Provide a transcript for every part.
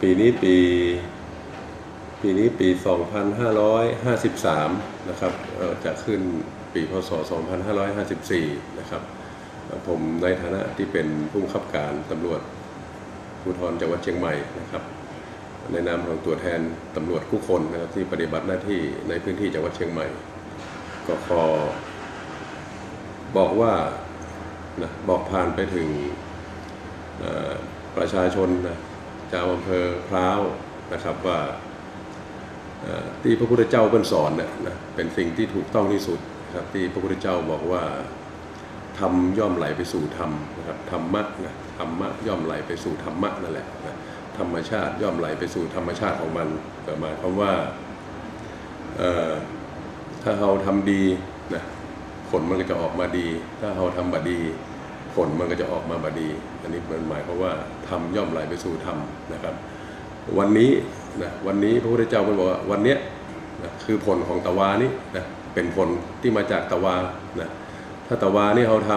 ปีนี้ปี ปีนี้ปี 2553 นะครับจะขึ้นปีพศ 2554 นะครับผมในฐานะที่เป็นผู้บังคับการตำรวจภูธรจังหวัดเชียงใหม่นะครับในนามของตัวแทนตำรวจทุกคนนะครับที่ปฏิบัติหน้าที่ในพื้นที่จังหวัดเชียงใหม่ก็ขอบอกว่านะบอกผ่านไปถึงประชาชนนะ ชาวอำเภอพร้าวนะครับว่าที่พระพุทธเจ้าเพิ่นสอนเนี่ยนะเป็นสิ่งที่ถูกต้องที่สุดนะครับที่พระพุทธเจ้าบอกว่าธรรมย่อมไหลไปสู่ธรรมนะครับธรรมะนะธรรมะย่อมไหลไปสู่ธรรมะนั่นแหละนะธรรมชาติย่อมไหลไปสู่ธรรมชาติของมันหมายความว่าถ้าเราทำดีนะผลมันก็จะออกมาดี ถ้าเราทำบดี ผลมันก็จะออกมาบดี อันนี้มันหมายความว่าทำย่อมไหลไปสู่ธรรมนะครับ วันนี้นะวันนี้พระพุทธเจ้าก็บอกว่าวันเนี้ยนะคือผลของตะวานี้นะเป็นผลที่มาจากตะวานะถ้าตะวานี่เราท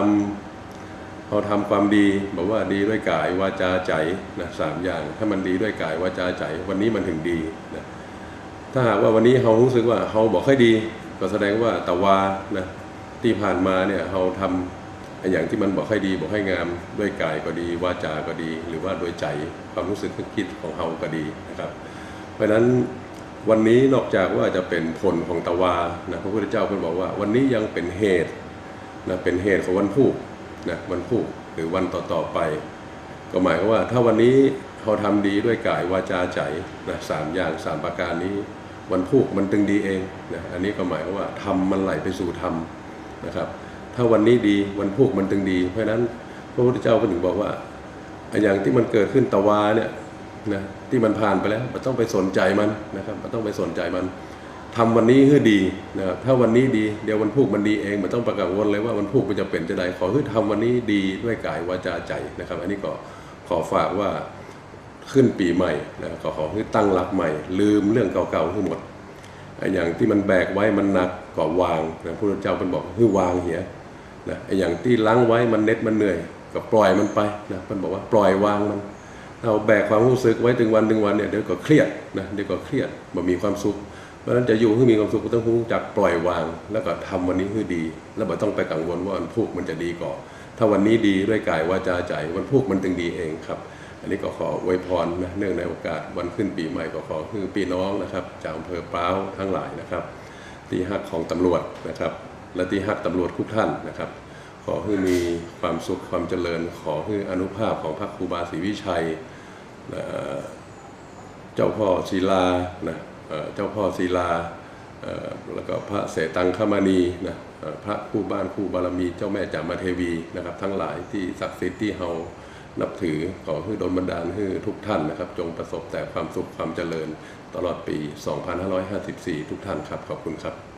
ำเราทำความดีบอกว่าดีด้วยกายวาจาใจนะสามอย่าง ถ้ามันดีด้วยกายวาจาใจ วันนี้มันถึงดีนะถ้าหากว่าวันนี้เรารู้สึกว่าเราบอกค่อยดี ก็แสดงว่าตะวานะที่ผ่านมาเนี่ยเราทำไอ้อย่างที่มันบอกค่อยดีบอกให้งามด้วยกายก็ดีวาจาก็ดี หรือว่าโดยใจความรู้สึกนึกคิดของเราก็ดีนะครับ เพราะฉะนั้นวันนี้นอกจากว่าจะเป็นผลของตะวานะพระพุทธเจ้าเพิ่นบอกว่า วันนี้ยังเป็นเหตุนะเป็นเหตุของวันพุธนะวันพุธหรือวันต่อๆไป ก็หมายความว่า ถ้าวันนี้เราทำดีด้วยกายวาจาใจนะสามอย่างสามประการนี้ วันพุธมันตึงดีเองนะอันนี้ก็หมายความว่าธรรมมันไหลไปสู่ธรรมนะครับ ถ้าวันนี้ดีวันพุธมันตึงดี เพราะฉะนั้นพระพุทธเจ้าก็ถึงบอกว่าไอ้อย่างที่มันเกิดขึ้นตะวาเนี่ยนะที่มันผ่านไปแล้วมันต้องไปสนใจมันนะครับมันต้องไปสนใจมันทำวันนี้ให้ดีนะครับถ้าวันนี้ดีเดี๋ยววันพุธมันดีเองมันต้องประกังวลเลยว่าวันพุธมันจะเป็นจะใดขอให้ทำวันนี้ดีด้วยกายวาจาใจนะครับ อันนี้ก็ขอฝากว่าขึ้นปีใหม่นะก็ขอให้ตั้งหลักใหม่ ลืมเรื่องเก่าๆทั้งหมดไอ้อย่างที่มันแบกไว้มันหนักก็วางนะพระพุทธเจ้าเป็นบอกให้วางเหีย นะไอ้อย่างที่ล้างไว้มันเน็ดมันเหนื่อยก็ปล่อยมันไปนะเพิ่นบอกว่าปล่อยวางมันเราแบกความรู้สึกไว้ถึงวันถึงวันเนี่ยเดี๋ยวก็เครียดนะเดี๋ยวก็เครียดบ่มีความสุขเพราะฉะนั้นจะอยู่ให้มีความสุขก็ต้องรู้จักปล่อยวาง แล้วก็ทำวันนี้ให้ดี แล้วบ่ต้องไปกังวลว่าวันพุ่งมันจะดีก่อนถ้าวันนี้ดีด้วยกายวาจาใจวันพุ่งมันถึงดีเองครับ อันนี้ก็ขออวยพรนะเนื่องในโอกาสวันขึ้นปีใหม่ก็ขอคือพี่น้องนะครับจากอำเภอปร้าวทั้งหลายนะครับ ที่ฮักของตำรวจนะครับ และที่ฮักตำรวจทุกท่านนะครับ ขอให้มีความสุขความเจริญ ขอให้อนุภาพของพระครูบาศรีวิชัยเอ่อเจ้าพ่อศิลานะเจ้าพ่อศิลาแล้วก็พระเสตังคมณีนะพระคู่บ้านคู่บารมีเจ้าแม่จามาเทวีนะครับ ทั้งหลายที่ศักดิ์สิทธิ์ที่เฮานับถือขอให้ดลบันดาลให้ทุกท่านนะครับ จงประสบแต่ความสุขความเจริญตลอดปี 2554 ทุกท่านครับ ขอบคุณครับ